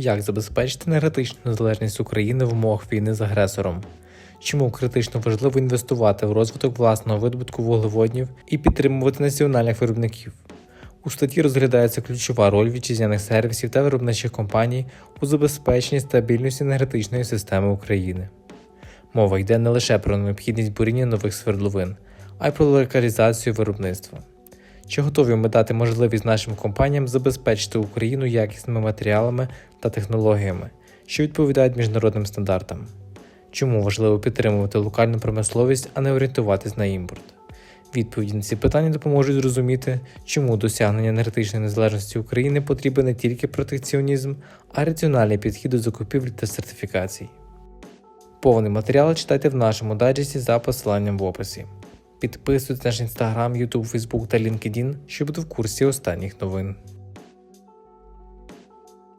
Як забезпечити енергетичну незалежність України в умовах війни з агресором? Чому критично важливо інвестувати в розвиток власного видобутку вуглеводнів і підтримувати національних виробників? У статті розглядається ключова роль вітчизняних сервісів та виробничих компаній у забезпеченні стабільності енергетичної системи України. Мова йде не лише про необхідність буріння нових свердловин, а й про локалізацію виробництва. Чи готові ми дати можливість нашим компаніям забезпечити Україну якісними матеріалами та технологіями, що відповідають міжнародним стандартам? Чому важливо підтримувати локальну промисловість, а не орієнтуватись на імпорт? Відповіді на ці питання допоможуть зрозуміти, чому досягнення енергетичної незалежності України потрібен не тільки протекціонізм, а й раціональний підхід до закупівлі та сертифікацій. Повний матеріал читайте в нашому дайджесті за посиланням в описі. Підписуйтесь на наш інстаграм, Ютуб, Фейсбук та LinkedIn, щоб бути в курсі останніх новин.